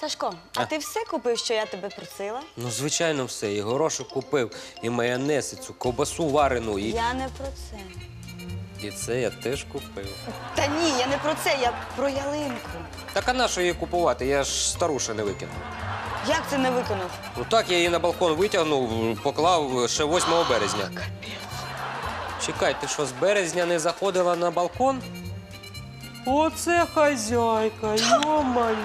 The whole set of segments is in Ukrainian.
Сашко, а ти все купив, що я тебе просила? Ну, звичайно, все. І горошок купив, і майонез, і цю ковбасу варену, і, Я не про це. і це я теж купив. Та ні, я не про це, я про ялинку. Так а на що її купувати? Я ж стару ще не викинув. Як це не виконав? Ну так, я її на балкон витягнув, поклав ще 8 березня. Чекай, ти що, з березня не заходила на балкон? Оце хазяйка, йо-моє.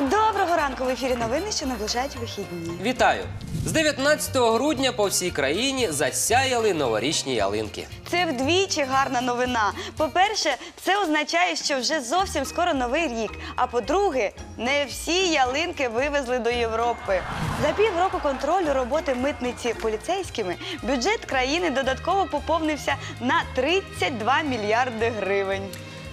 Доброго ранку в ефірі новини, що наближають вихідні. Вітаю! З 19 грудня по всій країні засяяли новорічні ялинки. Це вдвічі гарна новина. По-перше, це означає, що вже зовсім скоро новий рік. А по-друге, не всі ялинки вивезли до Європи. За півроку контролю роботи митниці поліцейськими бюджет країни додатково поповнився на 32 мільярди гривень.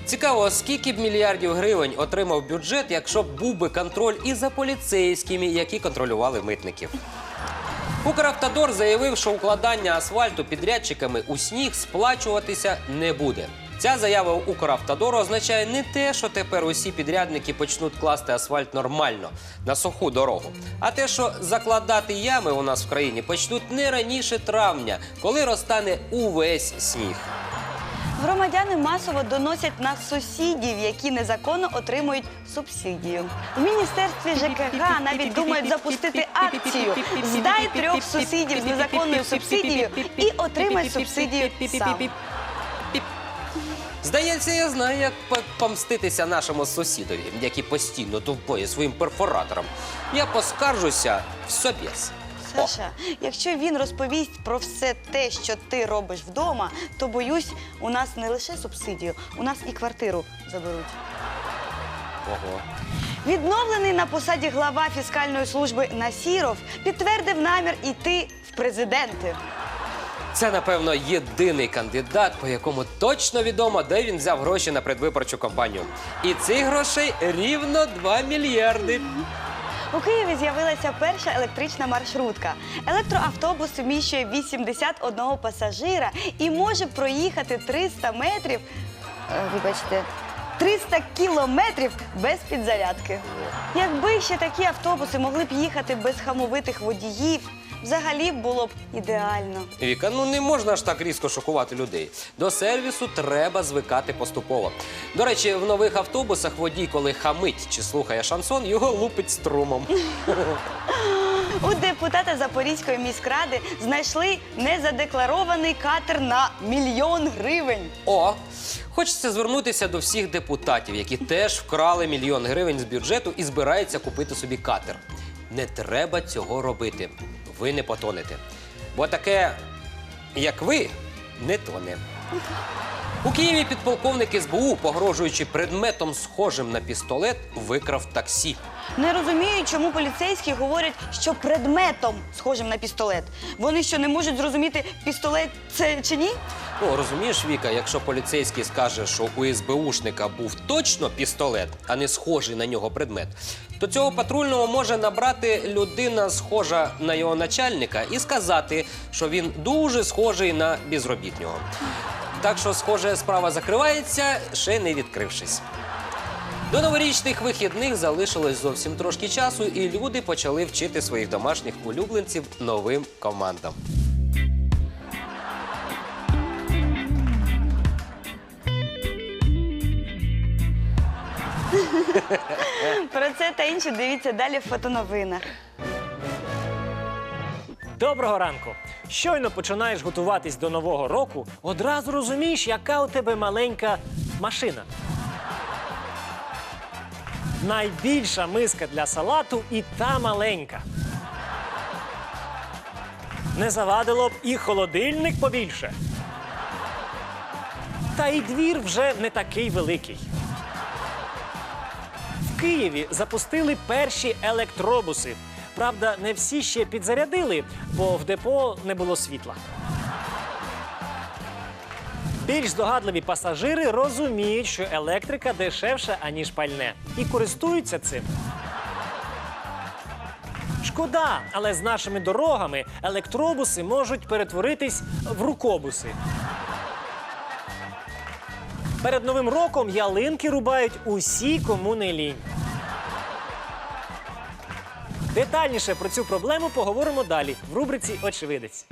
Цікаво, скільки б мільярдів гривень отримав бюджет, якщо б був би контроль і за поліцейськими, які контролювали митників. Укравтодор заявив, що укладання асфальту підрядчиками у сніг сплачуватися не буде. Ця заява Укравтодору означає не те, що тепер усі підрядники почнуть класти асфальт нормально на суху дорогу, а те, що закладати ями у нас в країні почнуть не раніше травня, коли розтане увесь сніг. Громадяни масово доносять на сусідів, які незаконно отримують субсидію. В міністерстві ЖКГ навіть думають запустити акцію Здай трьох сусідів з незаконною субсидією і отримай субсидію сам. Здається, я знаю, як помститися нашому сусідові, який постійно довбоє своїм перфоратором. Я поскаржуся в собєс. Саша, якщо він розповість про все те, що ти робиш вдома, то боюсь, у нас не лише субсидію, у нас і квартиру заберуть. Ого. Відновлений на посаді глава фіскальної служби Насіров підтвердив намір іти в президенти. Це, напевно, єдиний кандидат, по якому точно відомо, де він взяв гроші на предвиборчу кампанію. І цих грошей рівно 2 мільярди. У Києві з'явилася перша електрична маршрутка. Електроавтобус вміщує 81 пасажира і може проїхати 300 метрів. е, вибачте. 300 кілометрів без підзарядки. Якби ще такі автобуси могли б їхати без хамовитих водіїв, взагалі було б ідеально. Віка, ну не можна ж так різко шокувати людей. До сервісу треба звикати поступово. До речі, в нових автобусах водій, коли хамить чи слухає шансон, його лупить струмом. У депутата Запорізької міськради знайшли незадекларований катер на мільйон гривень. О, хочеться звернутися до всіх депутатів, які теж вкрали мільйон гривень з бюджету і збираються купити собі катер. Не треба цього робити. Ви не потонете. Бо таке, як ви, не тоне. У Києві підполковник СБУ, погрожуючи предметом, схожим на пістолет, викрав таксі. Не розумію, чому поліцейські говорять, що предметом схожим на пістолет. Вони що не можуть зрозуміти, пістолет це чи ні? Ну, розумієш, Віка, якщо поліцейський скаже, що у СБУшника був точно пістолет, а не схожий на нього предмет, то цього патрульного може набрати людина, схожа на його начальника, і сказати, що він дуже схожий на безробітнього. Так що, схоже, справа закривається, ще не відкрившись. До новорічних вихідних залишилось зовсім трошки часу, і люди почали вчити своїх домашніх улюбленців новим командам. Про це та інше дивіться далі в фотоновинах. Доброго ранку. Щойно починаєш готуватись до нового року, одразу розумієш, яка у тебе маленька машина. Найбільша миска для салату і та маленька. Не завадило б і холодильник побільше. Та і двір вже не такий великий. В Києві запустили перші електробуси. Правда, не всі ще підзарядили, бо в депо не було світла. Більш здогадливі пасажири розуміють, що електрика дешевша, аніж пальне, і користуються цим. Шкода, але з нашими дорогами електробуси можуть перетворитись в рукобуси. Перед новим роком ялинки рубають усі, кому не лінь. Детальніше про цю проблему поговоримо далі в рубриці Очевидець.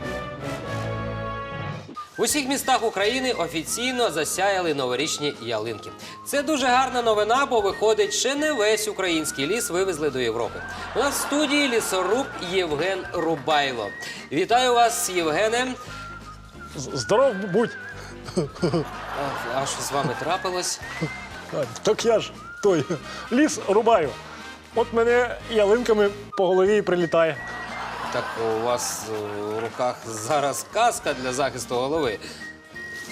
В усіх містах України офіційно засяяли новорічні ялинки. Це дуже гарна новина, бо виходить, ще не весь український ліс вивезли до Європи. У нас в студії лісоруб Євген Рубайло. Вітаю вас, Євгене. Здоров будь. А, а що з вами трапилось? Так я ж той ліс рубаю. От мене ялинками по голові і прилітає. Так у вас у руках зараз каска для захисту голови.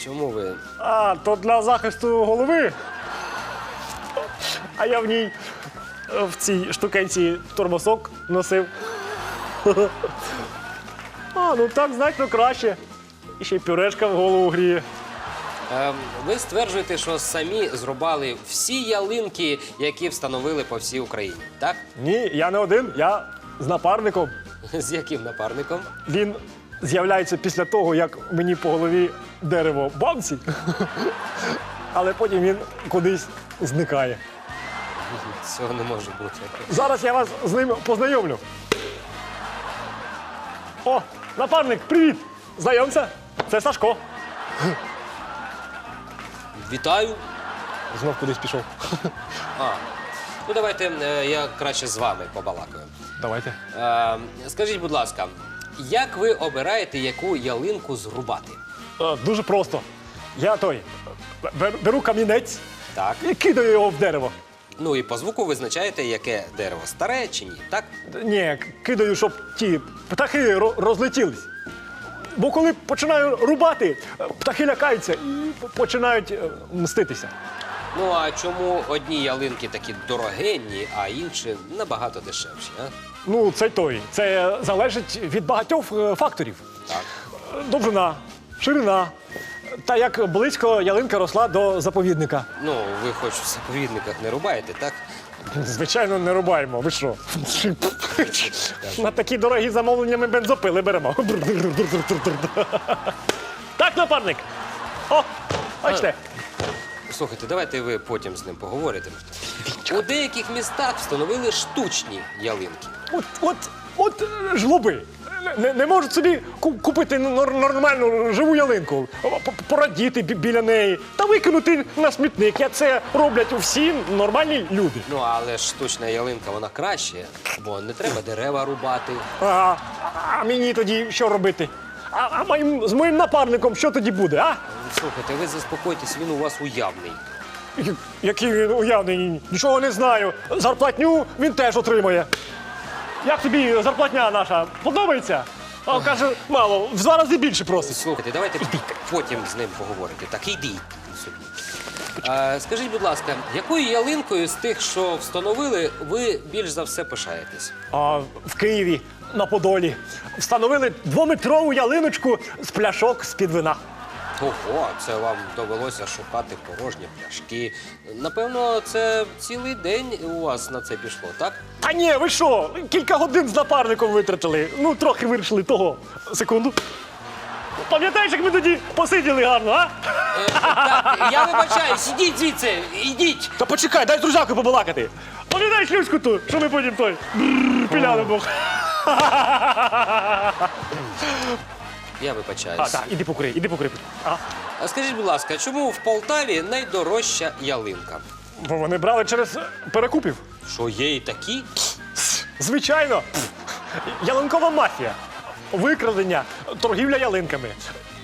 Чому ви? А, то для захисту голови. А я в ній в цій штукенці тормосок носив. А, ну так значно краще. І ще й пюрешка в голову гріє. Ем, ви стверджуєте, що самі зрубали всі ялинки, які встановили по всій Україні, так? Ні, я не один, я з напарником. З яким напарником? Він з'являється після того, як мені по голові дерево бамці, але потім він кудись зникає. Цього не може бути. Зараз я вас з ним познайомлю. О, напарник, привіт! Знайомся, це Сашко. Вітаю. Знов кудись пішов. А, ну давайте е, я краще з вами побалакаю. Давайте. Е, скажіть, будь ласка, як ви обираєте, яку ялинку зрубати? Е, Дуже просто. Я той бер- беру камінець Так. і кидаю його в дерево. Ну і по звуку визначаєте, яке дерево старе чи ні, так? Ні, кидаю, щоб ті птахи ро- розлетілись. Бо коли починаю рубати, е, птахи лякаються і починають е, мститися. Ну а чому одні ялинки такі дорогенні, а інші набагато дешевші? А? Ну, це той. Це залежить від багатьох е, факторів. Так. Довжина, ширина. Та як близько ялинка росла до заповідника. Ну, ви хоч в заповідниках не рубаєте, так? Звичайно, не рубаємо. Ви що? На такі дорогі замовлення ми бензопили беремо. Так, напарник. О, бачите. Слухайте, давайте ви потім з ним поговорите. У деяких містах встановили штучні ялинки. От, от, от е, жлоби. Не, не можуть собі ку- купити нор- нормальну живу ялинку, п- порадіти бі- біля неї та викинути на смітник. як це роблять всі нормальні люди. Ну, але ж штучна ялинка, вона краще, бо не треба дерева рубати. А, а мені тоді що робити? А, а моїм, з моїм напарником що тоді буде, а? Слухайте, ви заспокойтесь, він у вас уявний. Я- Який він уявний, нічого не знаю. Зарплатню він теж отримує. Як тобі зарплатня наша? Подобається? А каже, мало, в два рази більше просить. Слухайте, давайте потім з ним поговорите. Так, йдіть собі. А, скажіть, будь ласка, якою ялинкою з тих, що встановили, ви більш за все пишаєтесь? А в Києві на Подолі встановили двометрову ялиночку з пляшок з-під вина. Ого, це вам довелося шукати порожні пляшки. Напевно, це цілий день у вас на це пішло, так? Та ні, ви що? Кілька годин з напарником витратили. Ну, трохи вирішили того. Секунду. Пам'ятаєш, як ми тоді посиділи гарно, а? Е, так, я вибачаюсь, ідіть звідси, ідіть. Та почекай, дай з друзякою побалакати. Пам'ятаєш Люську ту, що ми потім той бррр, піляли Бог. Я А, так, іди покури, іди покури. А, А скажіть, будь ласка, чому в Полтаві найдорожча ялинка? бо вони брали через перекупів. Що є і такі? Звичайно. Ялинкова мафія. Викрадення, торгівля ялинками.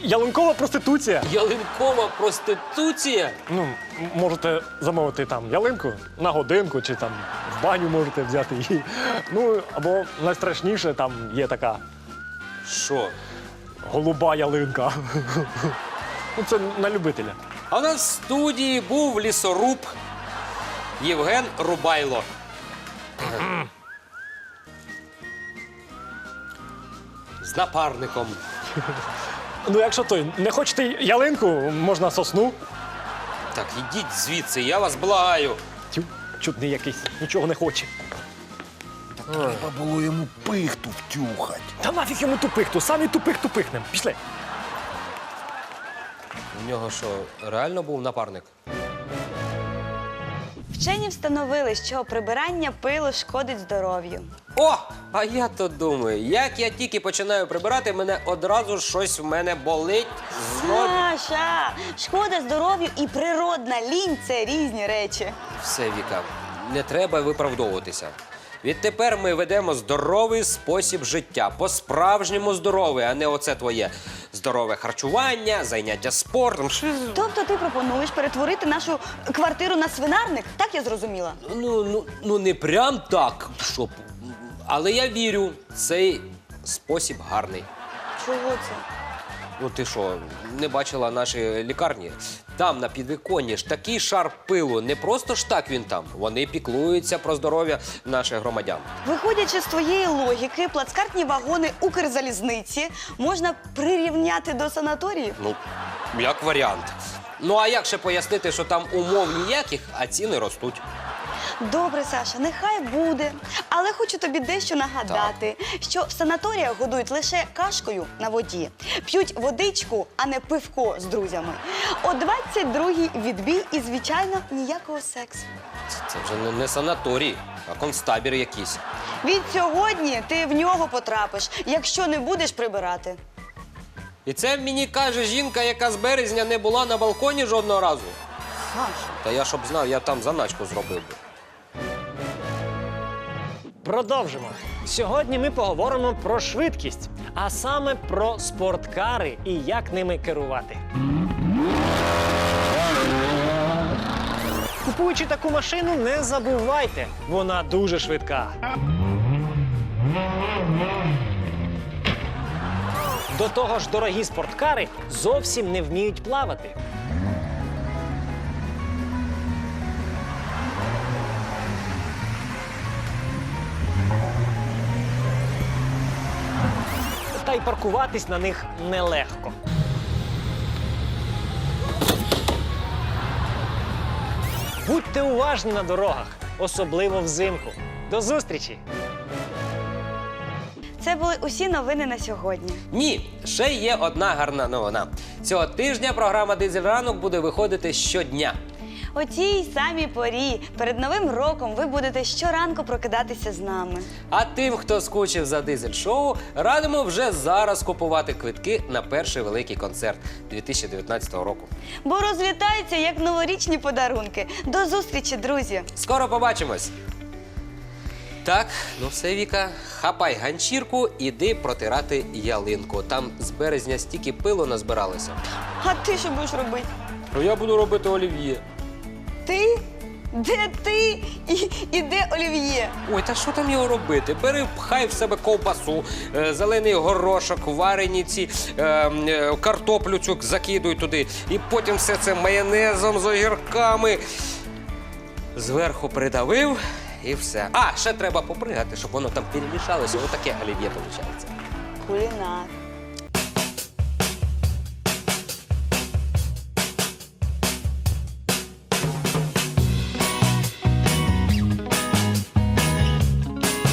Ялинкова проституція. Ялинкова проституція? Ну, можете замовити там ялинку на годинку, чи там в баню можете взяти її. Ну, або найстрашніше, там є така Що? голуба ялинка. Ну, це на любителя. А у нас в студії був лісоруб Євген Рубайло. З напарником. Ну, якщо той не хочете ялинку, можна сосну. Так, ідіть звідси, я вас благаю. Тю, чудний якийсь, нічого не хоче. Треба було йому пихту втюхать. Та нафіг йому тупихту, самі тупих тупихнем. Пішли. У нього що, реально був напарник? Встановили, що прибирання пилу шкодить здоров'ю. О! А я то думаю, як я тільки починаю прибирати, мене одразу щось в мене болить. Знов... Саша, шкода здоров'ю і природна лінь це різні речі. Все, Віка, не треба виправдовуватися. Відтепер ми ведемо здоровий спосіб життя, по-справжньому здоровий, а не оце твоє здорове харчування, заняття спортом. Тобто ти пропонуєш перетворити нашу квартиру на свинарник? Так я зрозуміла. Ну, ну, ну не прям так, щоб. Але я вірю, цей спосіб гарний. Чого це? Ну ти що, не бачила наші лікарні? Там на підвіконні ж такий шар пилу. Не просто ж так він там. Вони піклуються про здоров'я наших громадян. Виходячи з твоєї логіки, плацкартні вагони Укрзалізниці можна прирівняти до санаторіїв. Ну, як варіант. Ну а як ще пояснити, що там умов ніяких, а ціни ростуть? Добре, Саша, нехай буде. Але хочу тобі дещо нагадати, що в санаторіях годують лише кашкою на воді, п'ють водичку, а не пивко з друзями. О 22-й відбій і, звичайно, ніякого сексу. Це вже не, не санаторій, а концтабір якийсь. Від сьогодні ти в нього потрапиш, якщо не будеш прибирати. І це мені каже жінка, яка з березня не була на балконі жодного разу. Саша. Та я щоб знав, я там заначку зробив би. Продовжимо. Сьогодні ми поговоримо про швидкість, а саме про спорткари і як ними керувати. Купуючи таку машину, не забувайте, вона дуже швидка. До того ж, дорогі спорткари зовсім не вміють плавати. Й паркуватись на них нелегко. Будьте уважні на дорогах, особливо взимку. До зустрічі! Це були усі новини на сьогодні. Ні, ще є одна гарна новина. Цього тижня програма Дизель ранок буде виходити щодня. О тій самій порі перед новим роком ви будете щоранку прокидатися з нами. А тим, хто скучив за дизель шоу, радимо вже зараз купувати квитки на перший великий концерт 2019 року. Бо розлітаються як новорічні подарунки. До зустрічі, друзі! Скоро побачимось. Так, ну все, Віка, хапай ганчірку, іди протирати ялинку. Там з березня стільки пилу назбиралося. А ти що будеш робити? Ну я буду робити олів'є. Ти? Де ти? І, і де Олів'є? Ой, та що там його робити? Бери, пхай в себе ковбасу, е, зелений горошок, варені ці е, е, картоплю цю закидуй туди. І потім все це майонезом з огірками. Зверху придавив і все. А, ще треба попригати, щоб воно там перемішалося. Отаке олів'є виходить. Кулінар.